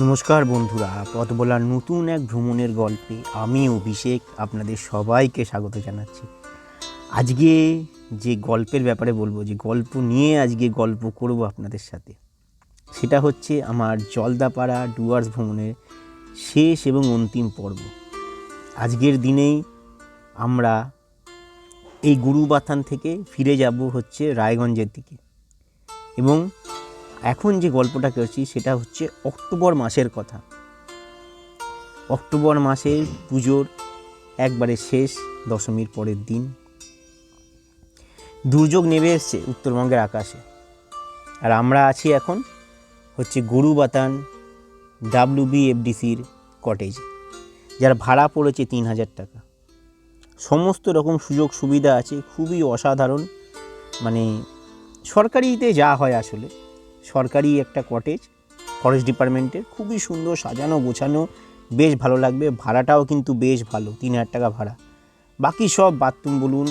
নমস্কার বন্ধুরা পথ বলার নতুন এক ভ্রমণের গল্পে আমি অভিষেক আপনাদের সবাইকে স্বাগত জানাচ্ছি। আজকে যে গল্পের ব্যাপারে বলব, যে গল্প নিয়ে আজকে গল্প করব আপনাদের সাথে, সেটা হচ্ছে আমার জলদাপাড়া ডুয়ার্স ভ্রমণের শেষ এবং অন্তিম পর্ব। আজকের দিনেই আমরা এই গুরুবাথান থেকে ফিরে যাব হচ্ছে রায়গঞ্জের দিকে এবং এখন যে গল্পটা করছি সেটা হচ্ছে অক্টোবর মাসের কথা। অক্টোবর মাসের পুজোর একবারে শেষ দশমীর পরের দিন দুর্যোগ নেমে এসছে উত্তরবঙ্গের আকাশে। আর আমরা আছি এখন হচ্ছে গরুবাতান ডাব্লিউবিএফডিসির কটেজে, যার ভাড়া পড়েছে তিন হাজার টাকা। সমস্ত রকম সুযোগ সুবিধা আছে, খুবই অসাধারণ। মানে সরকারিতে যা হয় আসলে সরকারি একটা কটেজ ফরেস্ট ডিপার্টমেন্টের খুবই সুন্দর সাজানো, গোছানো, বেশ ভালো লাগবে। ভাড়াটাও কিন্তু বেশ ভালো, তিন হাজার টাকা ভাড়া। বাকি সব বাথরুম বলুন,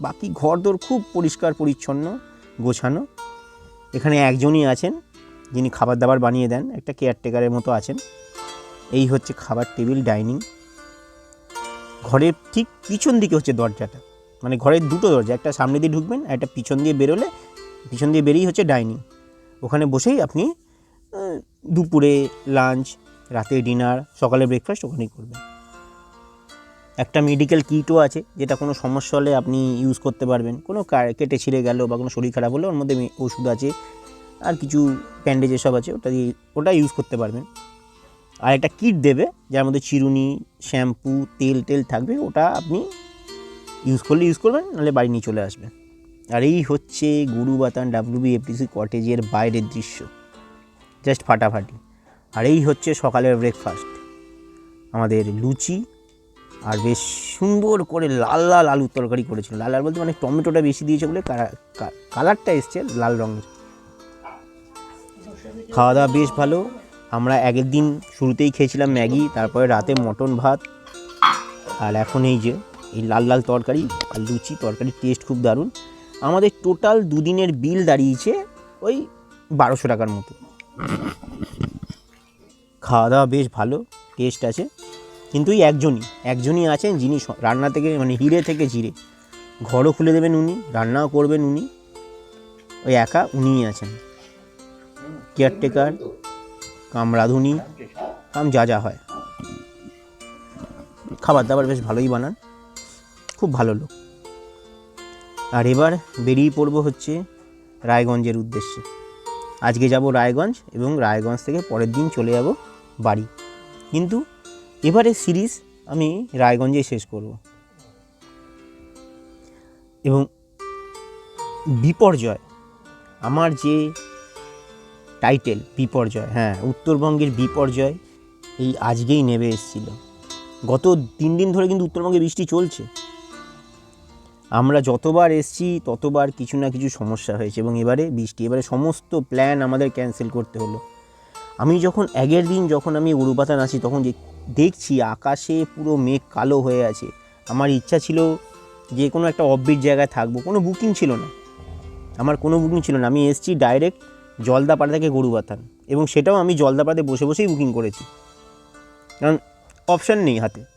বাকি ঘরদোর খুব পরিষ্কার, পরিচ্ছন্ন, গোছানো। এখানে একজনই আছেন, যিনি খাবার দাবার বানিয়ে দেন, একটা কেয়ারটেকারের মতো আছেন। এই হচ্ছে খাবার টেবিল ডাইনিং ঘরের ঠিক পিছন দিকে হচ্ছে দরজাটা। মানে ঘরের দুটো দরজা, একটা সামনে দিয়ে ঢুকবেন একটা পিছন দিয়ে বেরোলে, পিছন দিয়ে বেরিয়েই হচ্ছে ডাইনিং ওখানে বসেই আপনি দুপুরে লাঞ্চ রাতে ডিনার সকালে ব্রেকফাস্ট ওখানেই করবেন। একটা মেডিকেল কিটও আছে, যেটা কোনো সমস্যা হলে আপনি ইউজ করতে পারবেন। কোনো কেটে ছিঁড়ে গেল বা কোনো শরীর খারাপ হলে ওর মধ্যে ওষুধ আছে, আর কিছু ব্যান্ডেজ এসব আছে, ওটা দিয়ে ওটা ইউজ করতে পারবেন। আর একটা কিট দেবে, যার মধ্যে চিরুনি শ্যাম্পু তেল টেল থাকবে, ওটা আপনি ইউজ করলে ইউজ করবেন, নাহলে বাড়ি নিয়ে চলে আসবেন। আর এই হচ্ছে গুরুবাতান ডাব্লিউবিএফটিসি কটেজের বাইরের দৃশ্য। জাস্ট ফাটাফাটি। আর এই হচ্ছে সকালের ব্রেকফাস্ট আমাদের লুচি আর বেশ সুন্দর করে লাল লাল আলুর তরকারি করেছিল। লাল লাল বলতে মানে টমেটোটা বেশি দিয়েছে বলে কালারটা এসছে লাল রঙের। খাওয়া দাওয়া বেশ ভালো। আমরা আগের দিন শুরুতেই খেয়েছিলাম ম্যাগি, তারপরে রাতে মটন ভাত। আর এখন এই যে, এই লাল লাল তরকারি আর লুচি তরকারির টেস্ট খুব দারুণ। আমাদের টোটাল দুদিনের বিল দাঁড়িয়েছে ওই বারোশো টাকার মতো। খাওয়া দাওয়া বেশ ভালো টেস্ট আছে। কিন্তু ওই একজনই একজনই আছেন যিনি রান্না থেকে মানে হিরে থেকে জিরে। ঘরও খুলে দেবেন উনি, রান্নাও করবেন উনি। ওই একা উনিই আছেন। কেয়ারটেকার কাম রাঁধুনি, কাম যা যা হয়। খাবার দাবার বেশ ভালোই বানান। খুব ভালো লোক। আর এবার বেরিয়ে পড়ব হচ্ছে রায়গঞ্জের উদ্দেশ্যে। আজকে যাব রায়গঞ্জ এবং রায়গঞ্জ থেকে পরের দিন চলে যাব বাড়ি। কিন্তু এবারে সিরিজ আমি রায়গঞ্জে শেষ করব। এবং বিপর্যয়, আমার যে টাইটেল বিপর্যয় হ্যাঁ উত্তরবঙ্গের বিপর্যয় এই আজকেই নেমে এসেছিল। গত তিন দিন ধরে কিন্তু উত্তরবঙ্গে বৃষ্টি চলছে। আমরা যতবার এসছি, ততবার কিছু না কিছু সমস্যা হয়েছে এবং এবারে বৃষ্টি, এবারে সমস্ত প্ল্যান আমাদের ক্যান্সেল করতে হলো। আমি যখন, আগের দিন যখন আমি উড়ুপাতান আসি তখন দেখছি আকাশে পুরো মেঘ কালো হয়ে আছে। আমার ইচ্ছা ছিল যে কোনো একটা অফবিট জায়গায় থাকব, কোনো বুকিং ছিল না। আমার কোনো বুকিং ছিল না। আমি এসছি ডাইরেক্ট জলদাপাড়া থেকে গরুবাথান এবং সেটাও আমি জলদাপাড়াতে বসে বসেই বুকিং করেছি। কারণ অপশান নেই হাতে।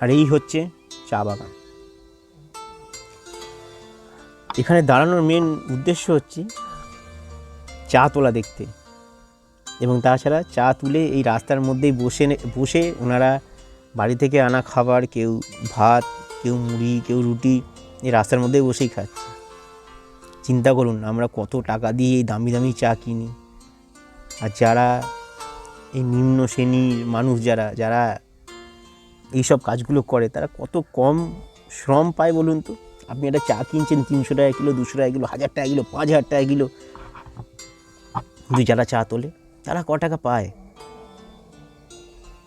আর এই হচ্ছে চা বাগান। এখানে দাঁড়ানোর মেন উদ্দেশ্য হচ্ছে চা তোলা দেখতে এবং তাছাড়া চা তুলে এই রাস্তার মধ্যেই বসে বসে ওনারা বাড়ি থেকে আনা খাবার, কেউ ভাত, কেউ মুড়ি, কেউ রুটি এই রাস্তার মধ্যেই বসেই খাচ্ছে। চিন্তা করুন আমরা কত টাকা দিয়ে এই দামি দামি চা কিনি। আর যারা এই নিম্ন শ্রেণির মানুষ যারা যারা এইসব কাজগুলো করে, তারা কত কম শ্রম পায় বলুন তো? আপনি একটা চা কিনছেন তিনশো টাকা কিলো, দুশো টাকা কিলো, হাজার টাকা কিলো, পাঁচ হাজার টাকা কিলো, দুই যারা চা তোলে, তারা ক টাকা পায়?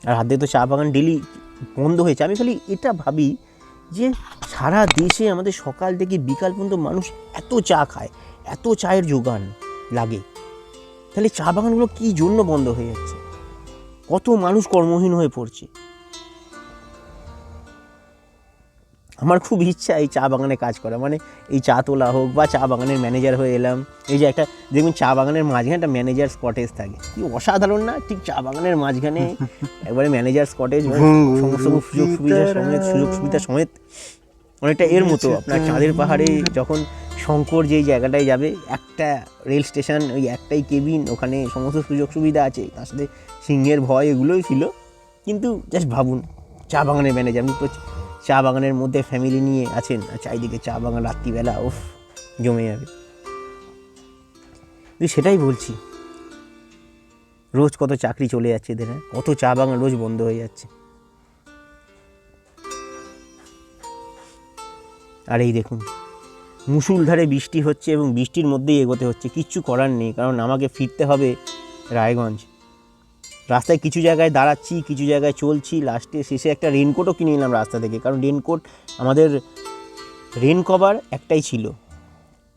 আর হাতে তো চা বাগান ডেলি বন্ধ হয়েছে আমি খালি এটা ভাবি যে সারা দেশে আমাদের সকাল থেকে বিকাল পর্যন্ত মানুষ এত চা খায়, এত চায়ের যোগান লাগে। তাহলে চা বাগানগুলো কী জন্য বন্ধ হয়ে যাচ্ছে? কত মানুষ কর্মহীন হয়ে পড়ছে। আমার খুব ইচ্ছা এই চা বাগানে কাজ করা। মানে এই চা তোলা হোক বা চা বাগানের ম্যানেজার হয়ে এলাম। এই যে একটা দেখবেন চা বাগানের মাঝখানে একটা ম্যানেজার স্কটেজ থাকে। কি অসাধারণ না? ঠিক চা বাগানের মাঝখানে একবারে ম্যানেজার স্কটেজ সমস্ত সুযোগ সুবিধা সমেত সুযোগ সুবিধা সমেত অনেকটা এর মতো। আপনার চাঁদের পাহাড়ে যখন শঙ্কর যেই জায়গাটায় যাবে একটা রেল স্টেশন ওই একটাই কেবিন ওখানে সমস্ত সুযোগ সুবিধা আছে। তার সাথে সিংহের ভয় এগুলোই ছিল। কিন্তু জাস্ট ভাবুন চা বাগানের ম্যানেজার আপনি তো চা বাগানের মধ্যে ফ্যামিলি নিয়ে আছেন, আর চারিদিকে চা বাগান রাত্রিবেলা ওফ জমে যাবে। সেটাই বলছি। রোজ কত চাকরি চলে যাচ্ছে এদের হ্যাঁ? কত চা বাগান রোজ বন্ধ হয়ে যাচ্ছে। আর এই দেখুন মুসুলধারে বৃষ্টি হচ্ছে এবং বৃষ্টির মধ্যেই এগোতে হচ্ছে, কিচ্ছু করার নেই, কারণ আমাকে ফিরতে হবে রায়গঞ্জ। রাস্তায় কিছু জায়গায় দাঁড়াচ্ছি, কিছু জায়গায় চলছি। লাস্টে শেষে একটা রেনকোটও কিনে নিলাম রাস্তা থেকে। কারণ রেনকোট আমাদের রেন কভার একটাই ছিল।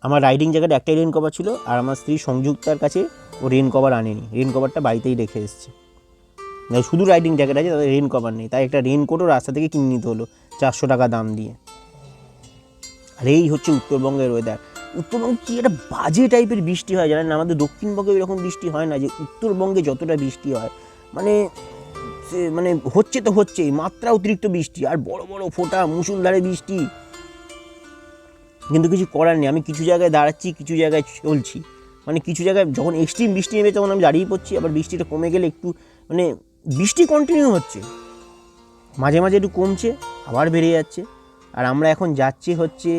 আমার রাইডিং জ্যাকেট একটাই রেন কভার ছিল আর আমার স্ত্রী সংযুক্তার কাছে ও রেন কভার আনেনি। রেন কভারটা বাড়িতেই রেখে এসেছে। মানে শুধু রাইডিং জ্যাকেট আছে, তাদের রেন কভার নেই। তাই একটা রেনকোটও রাস্তা থেকে কিনে নিতে হলো চারশো টাকা দাম দিয়ে। আর এই হচ্ছে উত্তরবঙ্গের ওয়েদার উত্তরবঙ্গে কি একটা বাজে টাইপের বৃষ্টি হয় জানেন আমাদের দক্ষিণবঙ্গে এরকম বৃষ্টি হয় না যে উত্তরবঙ্গে যতটা বৃষ্টি হয়। মানে মানে হচ্ছে তো হচ্ছেই, মাত্রা অতিরিক্ত বৃষ্টি আর বড় বড় ফোঁটা মুসুলধারে বৃষ্টি। কিন্তু কিছু করার নেই, আমি কিছু জায়গায় দাঁড়াচ্ছি, কিছু জায়গায় চলছি। মানে কিছু জায়গায় যখন এক্সট্রিম বৃষ্টি নেমে তখন আমি দাঁড়িয়ে পড়ছি, আবার বৃষ্টিটা কমে গেলে একটু মানে বৃষ্টি কন্টিনিউ হচ্ছে। মাঝে মাঝে একটু কমছে, আবার বেড়ে যাচ্ছে। আর আমরা এখন যাচ্ছি হচ্ছে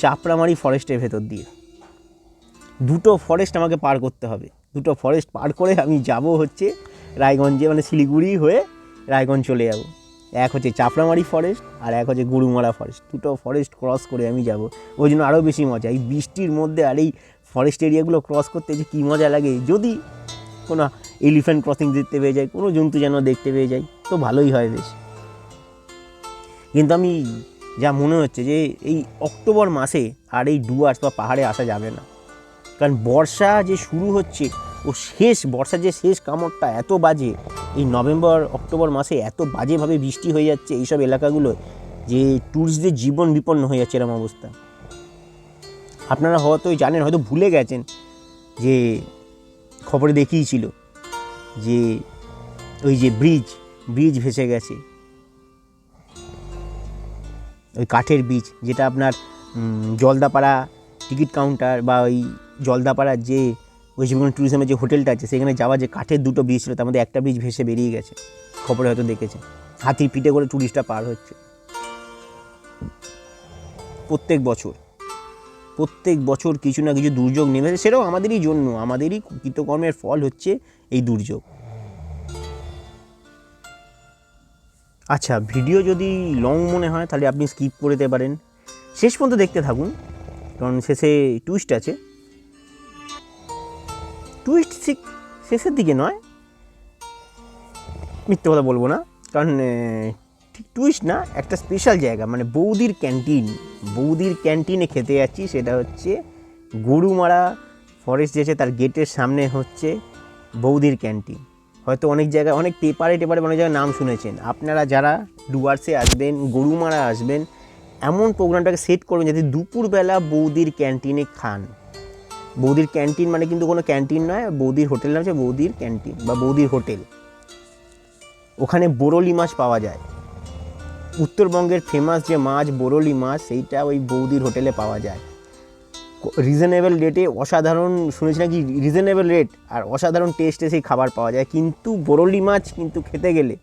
চাপড়ামারি ফরেস্টের ভেতর দিয়ে। দুটো ফরেস্ট আমাকে পার করতে হবে। দুটো ফরেস্ট পার করে আমি যাব হচ্ছে রায়গঞ্জে মানে শিলিগুড়ি হয়ে রায়গঞ্জ চলে যাব। এক হচ্ছে চাপড়ামারি ফরেস্ট আর এক হচ্ছে গরুমারা ফরেস্ট দুটো ফরেস্ট ক্রস করে আমি যাব। ওই জন্য আরও বেশি মজা। এই বৃষ্টির মধ্যে আর এই ফরেস্ট এরিয়াগুলো ক্রস করতে যে কী মজা লাগে, যদি কোনো এলিফ্যান্ট ক্রসিং দেখতে পেয়ে যাই কোনো জন্তু যেন দেখতে পেয়ে যাই তো ভালোই হয় বেশ। কিন্তু আমি যা মনে হচ্ছে যে এই অক্টোবর মাসে আর এই ডুয়ার্স বা পাহাড়ে আসা যাবে না। কারণ বর্ষা যে শুরু হচ্ছে, ও শেষ, বর্ষার যে শেষ কামড়টা এত বাজে, এই নভেম্বর, অক্টোবর মাসে এত বাজেভাবে বৃষ্টি হয়ে যাচ্ছে এইসব এলাকাগুলো যে ট্যুরিস্টদের জীবন বিপন্ন হয়ে যাচ্ছে এরকম অবস্থা। আপনারা হয়তো জানেন, হয়তো ভুলে গেছেন যে খবরে দেখিয়েছিল যে ওই যে ব্রিজ ব্রিজ ভেসে গেছে। ওই কাঠের বীজ, যেটা আপনার জলদাপাড়া টিকিট কাউন্টার বা ওই জলদাপাড়ার যে ওয়েস্ট বেঙ্গল ট্যুরিজমের যে হোটেলটা আছে, সেখানে যাওয়া যে কাঠের দুটো ব্রিজ ছিল, তার মধ্যে একটা ব্রিজ ভেসে বেরিয়ে গেছে। খবরে হয়তো দেখেছে হাতির পিঠে করে ট্যুরিস্টরা পার হচ্ছে। প্রত্যেক বছর প্রত্যেক বছর কিছু না কিছু দুর্যোগ নেমে সেটাও আমাদেরই জন্য, আমাদেরই কৃতকর্মের ফল হচ্ছে এই দুর্যোগ। আচ্ছা ভিডিও যদি লং মনে হয়, তাহলে আপনি স্কিপ করে দিতে পারেন। শেষ পর্যন্ত দেখতে থাকুন, কারণ শেষে টুইস্ট আছে। টুইস্ট ঠিক শেষের দিকে নয়। মিথ্যে কথা বলব না, কারণ ঠিক টুইস্ট না, একটা স্পেশাল জায়গা মানে বৌদির ক্যান্টিন বৌদির ক্যান্টিনে খেতে যাচ্ছি, সেটা হচ্ছে গরুমারা ফরেস্ট যেছে তার গেটের সামনে হচ্ছে বৌদির ক্যান্টিন হয়তো অনেক জায়গায়, অনেক পেপারে টেপারে অনেক জায়গায় নাম শুনেছেন। আপনারা যারা ডুয়ার্সে আসবেন, গরুমারা আসবেন, এমন প্রোগ্রামটাকে সেট করবেন যাতে দুপুরবেলা বৌদির ক্যান্টিনে খান। বৌদির ক্যান্টিন মানে কিন্তু কোনো ক্যান্টিন নয়, বৌদির হোটেল নাম হচ্ছে বৌদির ক্যান্টিন বা বৌদির হোটেল। ওখানে বোরলি মাছ পাওয়া যায়। উত্তরবঙ্গের ফেমাস যে মাছ, বোরলি মাছ, সেইটা ওই বৌদির হোটেলে পাওয়া যায়। রিজনেবল রেটে অসাধারণ শুনেছি নাকি রিজনেবল রেট আর অসাধারণ টেস্টে সেই খাবার পাওয়া যায়। কিন্তু বোরলি মাছ কিন্তু খেতে গেলে,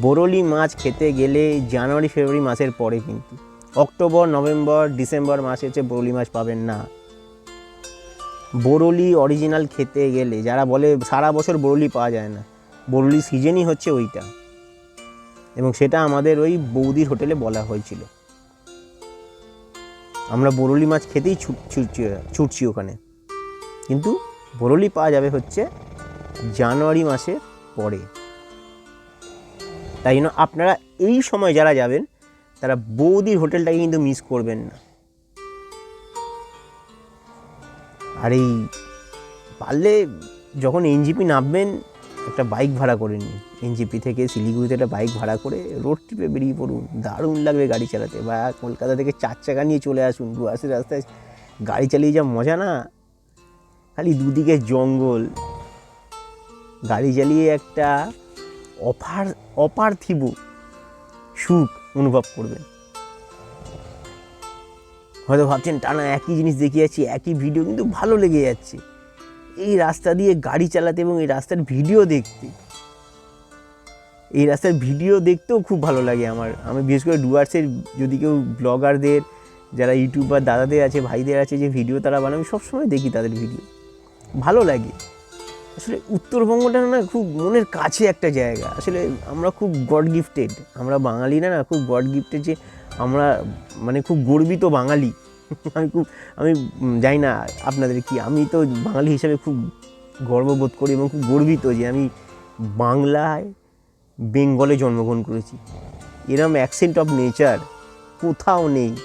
বোরলি মাছ খেতে গেলে জানুয়ারি, ফেব্রুয়ারি মাসের পরে কিন্তু, অক্টোবর, নভেম্বর, ডিসেম্বর মাসে হচ্ছে বোরলি মাছ পাবেন না। বোরলি অরিজিনাল খেতে গেলে, যারা বলে সারা বছর বোরলি পাওয়া যায় না, বোরলি সিজনই হচ্ছে ওইটা। এবং সেটা আমাদের ওই বৌদির হোটেলে বলা হয়েছিল। আমরা বরলি মাছ খেতেই ছুট ছুটছি ছুটছি ওখানে। কিন্তু বরলি পাওয়া যাবে হচ্ছে জানুয়ারি মাসের পরে। তাই জন্য আপনারা এই সময় যারা যাবেন, তারা বৌদির হোটেলটাকে কিন্তু মিস করবেন না। আর এই পারলে যখন এনজিপি নামবেন, একটা বাইক ভাড়া করে নিন। এনজিপি থেকে শিলিগুড়িতে একটা বাইক ভাড়া করে রোড ট্রিপে বেরিয়ে পড়ুন। দারুণ লাগবে গাড়ি চালাতে। বা কলকাতা থেকে চার চাকা নিয়ে চলে আসুন ডুয়ার্সের রাস্তায়। গাড়ি চালিয়ে যা মজা না? খালি দুদিকে জঙ্গল। গাড়ি চালিয়ে একটা অপার অপার্থিব সুখ অনুভব করবেন। হয়তো ভাবছেন টানা একই জিনিস দেখিয়ে যাচ্ছি, একই ভিডিও কিন্তু ভালো লেগে যাচ্ছে। এই রাস্তা দিয়ে গাড়ি চালাতে এবং এই রাস্তার ভিডিও দেখতে। এই রাস্তার ভিডিও দেখতেও খুব ভালো লাগে আমার। আমি বিশেষ করে ডুয়ার্সের যদি কেউ ব্লগারদের যারা ইউটিউবার দাদাদের আছে, ভাইদের আছে যে ভিডিও তারা বানায়, আমি সবসময় দেখি তাদের ভিডিও ভালো লাগে। আসলে উত্তরবঙ্গটা না, খুব মনের কাছে একটা জায়গা। আসলে আমরা খুব গড গিফটেড আমরা বাঙালিরা না না, খুব গড গিফটেড যে আমরা মানে খুব গর্বিত বাঙালি। আমি খুব, আমি জানি না আপনাদের কি। আমি তো বাঙালি হিসাবে খুব গর্ববোধ করি এবং খুব গর্বিত যে আমি বাংলায় বেঙ্গলে জন্মগ্রহণ করেছি। এরম অ্যাকসেন্ট অফ নেচার কোথাও নেই।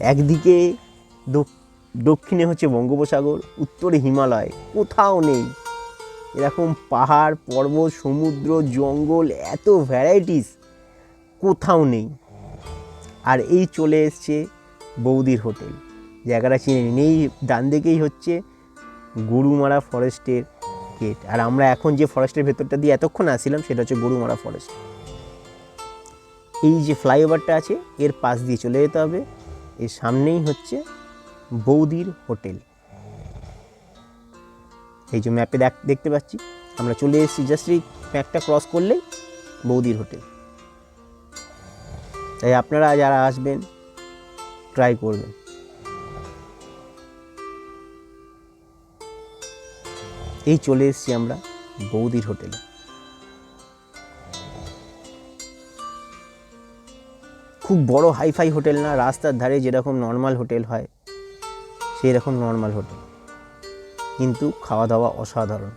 একদিকে দক্ষিণে হচ্ছে বঙ্গোপসাগর, উত্তরে হিমালয়, কোথাও নেই। এরকম পাহাড়, পর্বত, সমুদ্র, জঙ্গল, এত ভ্যারাইটিস কোথাও নেই। আর এই চলে এসছে বৌদির হোটেল। জায়গাটা চিনে নিন এই ডান দিকেই হচ্ছে গরুমারা ফরেস্টের গেট আর আমরা এখন যে ফরেস্টের ভেতরটা দিয়ে এতক্ষণ আসছিলাম, সেটা হচ্ছে গরুমারা ফরেস্ট এই যে ফ্লাইওভারটা আছে, এর পাশ দিয়ে চলে যেতে হবে। এর সামনেই হচ্ছে বৌদির হোটেল। এই যে ম্যাপে দেখ, দেখতে পাচ্ছি। আমরা চলে এসেছি জাস্ট এই ম্যাপটা ক্রস করলেই বৌদির হোটেল। তাই আপনারা যারা আসবেন ট্রাই করবেন। এই চলে এসেছি আমরা বৌদির হোটেলে। খুব বড় হাইফাই হোটেল না, রাস্তার ধারে যেরকম নর্মাল হোটেল হয় সেই রকম নর্মাল হোটেল। কিন্তু খাওয়া দাওয়া অসাধারণ।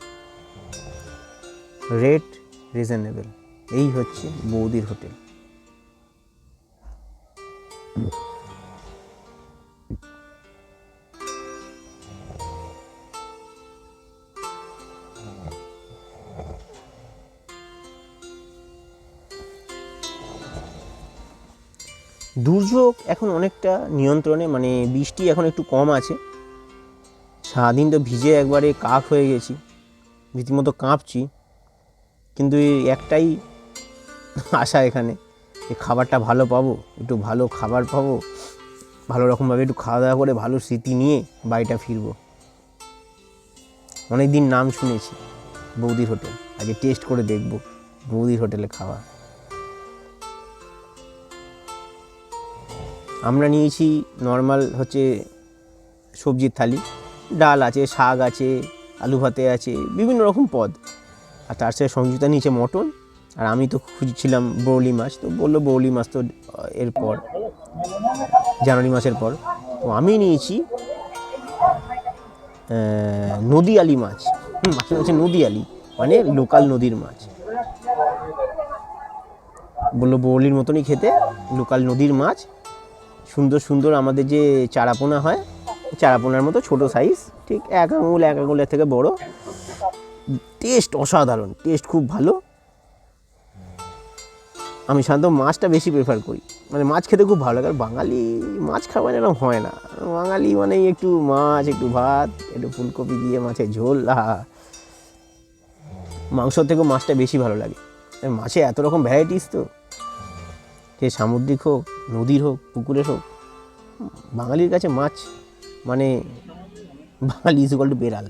Rate reasonable. এই হচ্ছে বৌদির হোটেল। দুর্যোগ এখন অনেকটা নিয়ন্ত্রণে মানে বৃষ্টি এখন একটু কম আছে। সারাদিন তো ভিজে একবারে কাক হয়ে গেছি, রীতিমতো কাঁপছি। কিন্তু একটাই আশা এখানে, যে খাবারটা ভালো পাবো, একটু ভালো খাবার পাবো, ভালো রকমভাবে একটু খাওয়া দাওয়া করে, ভালো স্মৃতি নিয়ে বাড়িটা ফিরবো। অনেক দিন নাম শুনেছি, বৌদির হোটেল, আগে টেস্ট করে দেখব, বৌদির হোটেলে খাওয়া। আমরা নিয়েছি নর্মাল হচ্ছে সবজির থালি। ডাল আছে, শাক আছে, আলু ভাতে আছে, বিভিন্ন রকম পদ। আর তার সাথে সংযুক্তা নিয়েছে মটন। আর আমি তো খুঁজছিলাম বৌলি মাছ, তো বলল বৌলি মাছ তো এরপর জানুয়ারি মাসের পর। তো আমি নিয়েছি নদী আলি মাছ। মাছটা হচ্ছে নদী আলি মানে লোকাল নদীর মাছ। বলল বৌলির মতনই খেতে লোকাল নদীর মাছ। সুন্দর সুন্দর আমাদের যে চারাপোনা হয়, চারাপোনার মতো ছোট সাইজ ঠিক এক আঙুল, এক আঙুলের থেকে বড়। টেস্ট অসাধারণ টেস্ট খুব ভালো। আমি সাধারণত মাছটা বেশি প্রেফার করি। মানে মাছ খেতে খুব ভালো লাগে, আর বাঙালি মাছ খাবার এরকম হয় না। বাঙালি মানেই একটু মাছ, একটু ভাত, একটু ফুলকপি দিয়ে মাছের ঝোল, আহা। মাংসর থেকেও মাছটা বেশি ভালো লাগে। মাছে এত রকম ভ্যারাইটিস তো। সে সামুদ্রিক হোক, নদীর হোক, পুকুরের হোক, বাঙালির কাছে মাছ মানে বাঙালি ইজ টু বেড়াল।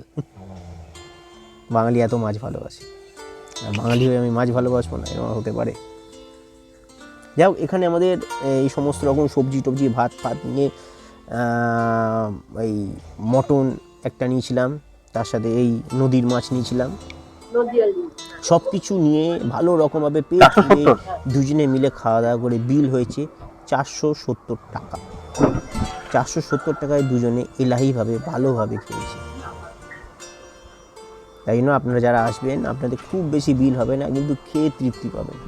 বাঙালি এত মাছ ভালোবাসে। বাঙালি হয়ে আমি মাছ ভালোবাসবো না, এরকম হতে পারে। যাই হোক, এখানে আমাদের এই সমস্ত রকম সবজি টবজি, ভাত ফাত নিয়ে এই মটন একটা নিয়েছিলাম, তার সাথে এই নদীর মাছ নিয়েছিলাম। সব কিছু নিয়ে ভালো রকমভাবে পেট নিয়ে দুজনে মিলে খাওয়া দাওয়া করে বিল হয়েছে চারশো সত্তর টাকা। চারশো সত্তর টাকায় দুজনে এলাহিভাবে ভালোভাবে খেয়েছি। তাই জন্য আপনারা যারা আসবেন আপনাদের খুব বেশি বিল হবে না কিন্তু খেয়ে তৃপ্তি পাবেন।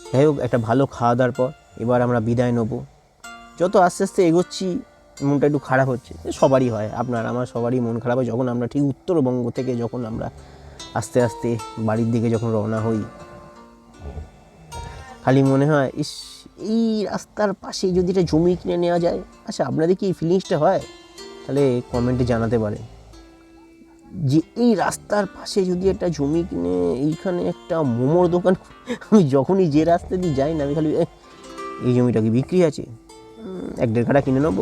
যাই হোক একটা ভালো খাওয়া দাওয়ার পর এবার আমরা বিদায় নেব। যত আস্তে আস্তে এগোচ্ছি মনটা একটু খারাপ হচ্ছে সবারই হয়। আপনার, আমার সবারই মন খারাপ হয় যখন আমরা ঠিক উত্তরবঙ্গ থেকে যখন আমরা আস্তে আস্তে বাড়ির দিকে যখন রওনা হই। খালি মনে হয়, ইস, এই রাস্তার পাশে যদি এটা জমি কিনে নেওয়া যায়? আচ্ছা আপনাদের কি এই ফিলিংসটা হয়? তাহলে কমেন্টে জানাতে পারেন যে এই রাস্তার পাশে যদি একটা জমি কিনে, এইখানে একটা মোমোর দোকান আমি যখনই যে রাস্তা দিয়ে যাই না, আমি খালি এই জমিটা কি বিক্রি আছে? এক দেড় কাটা কিনে নেব?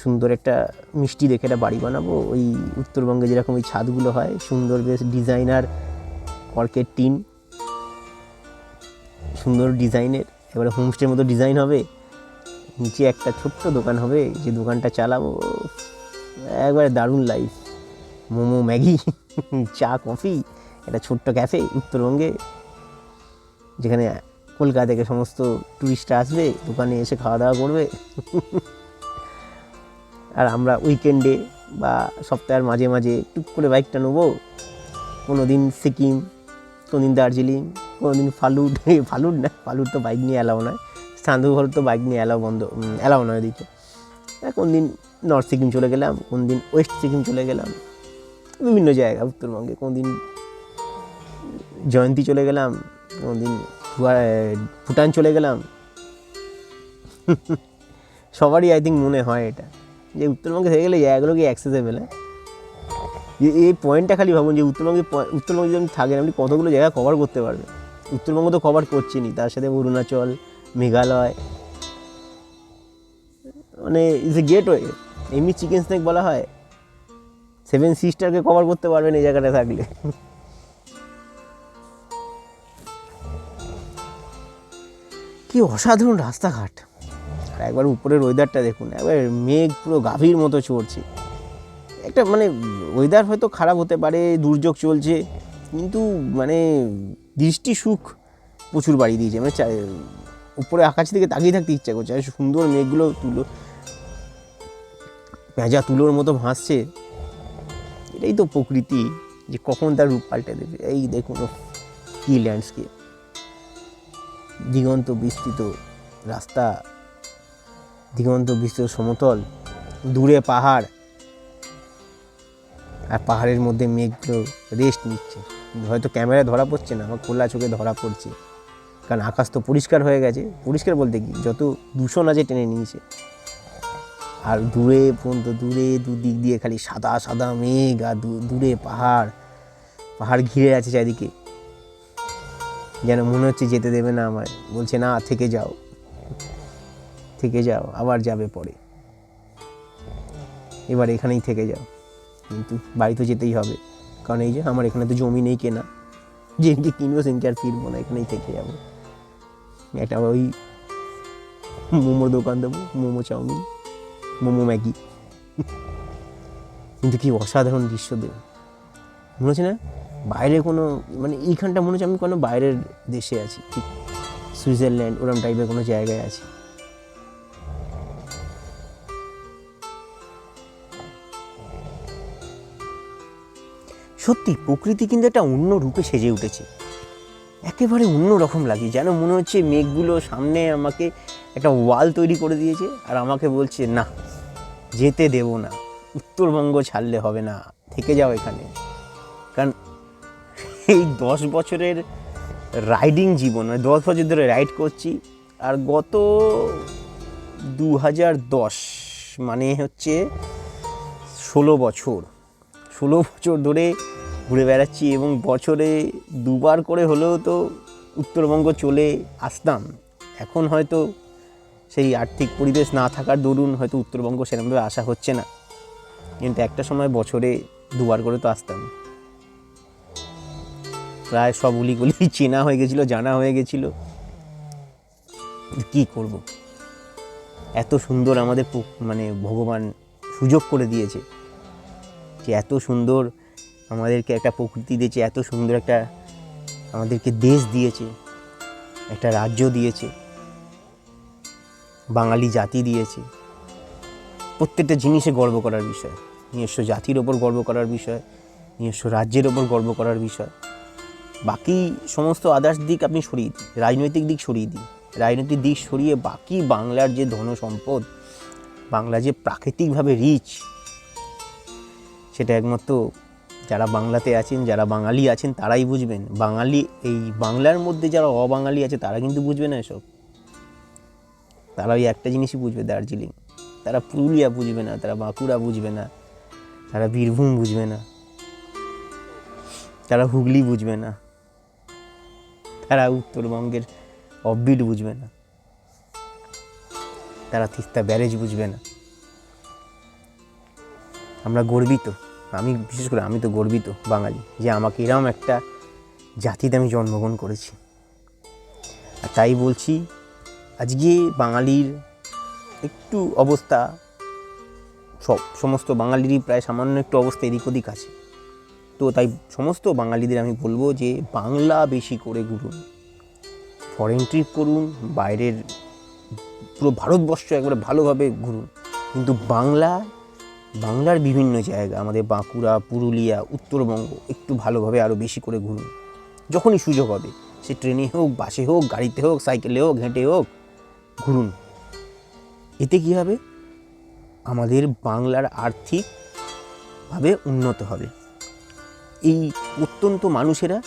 সুন্দর একটা মিষ্টি দেখে একটা বাড়ি বানাবো। ওই উত্তরবঙ্গে যেরকম ওই ছাদগুলো হয়, সুন্দর বেশ ডিজাইনার কর্কের টিন। সুন্দর ডিজাইনের, এবারে হোমস্টের মতো ডিজাইন হবে। নিচে একটা ছোট্ট দোকান হবে, যে দোকানটা চালাবো। একবারে দারুণ লাইফ মোমো, ম্যাগি, চা, কফি, একটা ছোট্ট ক্যাফে উত্তরবঙ্গে, যেখানে কলকাতা থেকে সমস্ত টুরিস্টরা আসবে, দোকানে এসে খাওয়া দাওয়া করবে। আর আমরা উইকেন্ডে বা সপ্তাহের মাঝে মাঝে টুক করে বাইকটা নেব। কোনো দিন সিকিম কোনো দিন দার্জিলিং কোনো দিন ফালুট ফালুড না ফালুট তো বাইক নিয়ে অ্যালাও নয়। স্থানীয় তো বাইক নিয়ে অ্যালাও বন্ধ অ্যালাও নয় ওদিকে। কোন দিন নর্থ সিকিম চলে গেলাম কোন দিন ওয়েস্ট সিকিম চলে গেলাম। বিভিন্ন জায়গা, উত্তরবঙ্গে। কোন দিন জয়ন্তী চলে গেলাম কোন দিন ভুটান চলে গেলাম। সবারই আই থিঙ্ক মনে হয় এটা। যে উত্তরবঙ্গে থেকে গেলে জায়গাগুলো কি অ্যাক্সেসেবল এই পয়েন্টটা খালি ভাবুন যে উত্তরবঙ্গে উত্তরবঙ্গে যদি থাকেন, আপনি কতগুলো জায়গা কভার করতে পারবেন? উত্তরবঙ্গ তো কভার করছেনই, তার সাথে অরুণাচল, মেঘালয় মানে ইজ এ গেট ওয়ে এমনি চিকেন স্নেক বলা হয়। সেভেন সিস্টারকে কভার করতে পারবেন এই জায়গাটা থাকলে। কি অসাধারণ রাস্তাঘাট। আর একবার উপরের ওয়েদারটা দেখুন, একবার মেঘ পুরো গাভীর মতো চড়ছে একটা মানে ওয়েদার হয়তো খারাপ হতে পারে, দুর্যোগ চলছে, কিন্তু মানে দৃষ্টি সুখ প্রচুর বাড়িয়ে দিয়েছে। মানে উপরে আকাশ থেকে তাকিয়ে থাকতে ইচ্ছা করছে, আর সুন্দর মেঘগুলো তুলো পেঁজা তুলোর মতো ভাসছে। এটাই তো প্রকৃতি, যে কখন তার রূপ পাল্টে দেবে। এই দেখুন কি ল্যান্ডস্কেপ দিগন্ত বিস্তৃত রাস্তা দিগন্ত বিস্তৃত সমতল, দূরে পাহাড়। আর পাহাড়ের মধ্যে মেঘগুলো রেস্ট নিচ্ছে। হয়তো ক্যামেরায় ধরা পড়ছে না, আমার খোলা চোখে ধরা পড়ছে। কারণ আকাশ তো পরিষ্কার হয়ে গেছে। পরিষ্কার বলতে কি? যত দূষণ আছে টেনে নিয়েছে। আর দূরে পর্যন্ত, দূরে দুদিক দিয়ে খালি সাদা সাদা মেঘ আর দূরে পাহাড়। পাহাড় ঘিরে আছে চারিদিকে। যেন মনে হচ্ছে যেতে দেবে না আমায়। বলছে, না, থেকে যাও। থেকে যাও, আবার যাবে পরে। এবার এখানেই থেকে যাও। কিন্তু বাড়ি তো যেতেই হবে। কারণ এই যে আমার এখানে তো জমি নেই কেনা। যেদিনকে কিনবো সেদিনকে আর ফিরবো না, এখানেই থেকে যাব। একটা ওই মোমোর দোকান দেবো, মোমো চাউমিন, মোমো ম্যাগি। কিন্তু কি অসাধারণ দৃশ্য দেব। মনে হচ্ছে না? বাইরে কোনো মানে এইখানটা মনে হচ্ছে আমি কোনো বাইরের দেশে আছি। ঠিক, সুইজারল্যান্ড, ওরম টাইপের কোনো জায়গায় আছি। সত্যি, প্রকৃতি কিন্তু একটা অন্য রূপে সেজে উঠেছে। একেবারে অন্য রকম লাগে, যেন মনে হচ্ছে মেঘগুলো সামনে আমাকে একটা ওয়াল তৈরি করে দিয়েছে আর আমাকে বলছে, না, যেতে দেব না, উত্তরবঙ্গ ছাড়লে হবে না, থেকে যাও এখানে। কারণ এই দশ বছরের রাইডিং জীবন মানে দশ বছর ধরে রাইড করছি, আর গত দু হাজার দশ মানে হচ্ছে ষোলো বছর ষোলো বছর ধরে ঘুরে বেড়াচ্ছি এবং বছরে দুবার করে হলেও তো উত্তরবঙ্গ চলে আসতাম। এখন হয়তো সেই আর্থিক পরিবেশ না থাকার দরুন হয়তো উত্তরবঙ্গ সেরকমভাবে আসা হচ্ছে না। কিন্তু একটা সময় বছরে দুবার করে তো আসতাম। প্রায় সব উলিগুলি চেনা হয়ে গেছিল, জানা হয়ে গেছিল। কি করব? এত সুন্দর আমাদের মানে ভগবান সুযোগ করে দিয়েছে যে এত সুন্দর আমাদেরকে একটা প্রকৃতি দিয়েছে, এত সুন্দর একটা আমাদেরকে দেশ দিয়েছে, একটা রাজ্য দিয়েছে, বাঙালি জাতি দিয়েছে। প্রত্যেকটা জিনিসে গর্ব করার বিষয়। নিজস্ব জাতির ওপর গর্ব করার বিষয়, নিজস্ব রাজ্যের ওপর গর্ব করার বিষয়। বাকি সমস্ত আদার্স দিক আপনি সরিয়ে দিন, রাজনৈতিক দিক সরিয়ে দিন। রাজনৈতিক দিক সরিয়ে বাকি বাংলার যে ধন সম্পদ, বাংলা যে প্রাকৃতিকভাবে রিচ সেটা একমাত্র যারা বাংলাতে আছেন, যারা বাঙালি আছেন, তারাই বুঝবেন। বাঙালি, এই বাংলার মধ্যে যারা অবাঙালি আছে, তারা কিন্তু বুঝবে না এসব। তারা ওই একটা জিনিসই বুঝবে, দার্জিলিং। তারা পুরুলিয়া বুঝবে না, তারা বাঁকুড়া বুঝবে না, তারা বীরভূম বুঝবে না, তারা হুগলি বুঝবে না, তারা উত্তরবঙ্গের অফবিট বুঝবে না, তারা তিস্তা ব্যারেজ বুঝবে না। আমরা গর্বিত। আমি, বিশেষ করে আমি তো গর্বিত বাঙালি যে আমাকে এরকম একটা জাতিতে আমি জন্মগ্রহণ করেছি। আর তাই বলছি, আজকে বাঙালির একটু অবস্থা, সব, সমস্ত বাঙালিরই প্রায় সামান্য একটু অবস্থা এদিক ওদিক আছে। তো তাই সমস্ত বাঙালিদের আমি বলব যে বাংলা বেশি করে ঘুরুন ফরেন ট্রিপ করুন, বাইরের পুরো ভারতবর্ষ একবারে ভালোভাবে ঘুরুন। কিন্তু বাংলা বাংলার বিভিন্ন জায়গা, আমাদের বাঁকুড়া, পুরুলিয়া, উত্তরবঙ্গ একটু ভালোভাবে আরও বেশি করে ঘুরুন। যখনই সুযোগ হবে, সে ট্রেনে হোক, বাসে হোক, গাড়িতে হোক, সাইকেলে হোক, হেঁটে হোক, ঘুরুন। এতে কী হবে? আমাদের বাংলার আর্থিকভাবে উন্নত হবে। এই অত্যন্ত মানুষেরা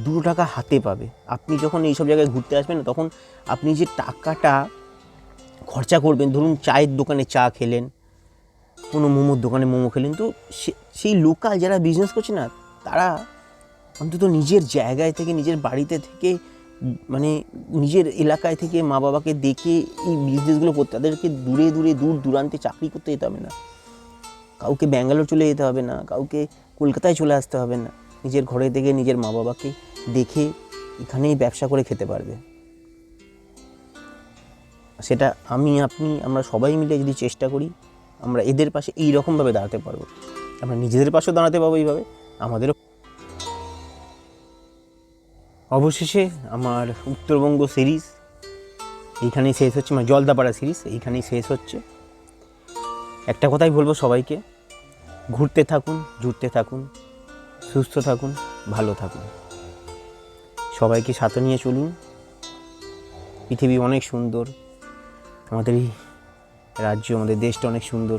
দুটো টাকা হাতে পাবে। আপনি যখন এইসব জায়গায় ঘুরতে আসবেন তখন আপনি যে টাকাটা খরচা করবেন, ধরুন চায়ের দোকানে চা খেলেন কোনো মোমোর দোকানে মোমো খেলেন তো সেই লোকাল যারা বিজনেস করছে না, তারা অন্তত নিজের জায়গায় থেকে, নিজের বাড়িতে থেকে মানে নিজের এলাকায় থেকে মা বাবাকে দেখে এই বিজনেসগুলো করতে, তাদেরকে দূরে দূরে, দূর দূরান্তে চাকরি করতে যেতে হবে না। কাউকে ব্যাঙ্গালোর চলে যেতে হবে না, কাউকে কলকাতায় চলে আসতে হবে না। নিজের ঘরে থেকে নিজের মা বাবাকে দেখে এখানেই ব্যবসা করে খেতে পারবে। সেটা আমি, আপনি, আমরা সবাই মিলে যদি চেষ্টা করি আমরা এদের পাশে এই রকমভাবে দাঁড়াতে পারব। আমরা নিজেদের পাশেও দাঁড়াতে পারব এইভাবে, আমাদেরও অবশেষে আমার উত্তরবঙ্গ সিরিজ, এইখানেই শেষ হচ্ছে মানে জলদাপাড়া সিরিজ, এইখানেই শেষ হচ্ছে। একটা কথাই বলব সবাইকে, ঘুরতে থাকুন, জুড়তে থাকুন, সুস্থ থাকুন, ভালো থাকুন। সবাইকে সাথে নিয়ে চলুন। পৃথিবী অনেক সুন্দর, আমাদের এই রাজ্য, আমাদের দেশটা অনেক সুন্দর।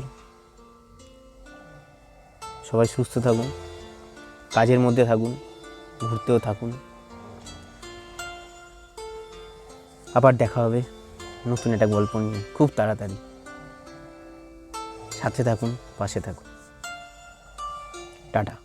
সবাই সুস্থ থাকুন, কাজের মধ্যে থাকুন, ঘুরতেও থাকুন। আবার দেখা হবে নতুন একটা গল্প নিয়ে, খুব তাড়াতাড়ি। সাথে থাকুন, পাশে থাকুন। টাটা।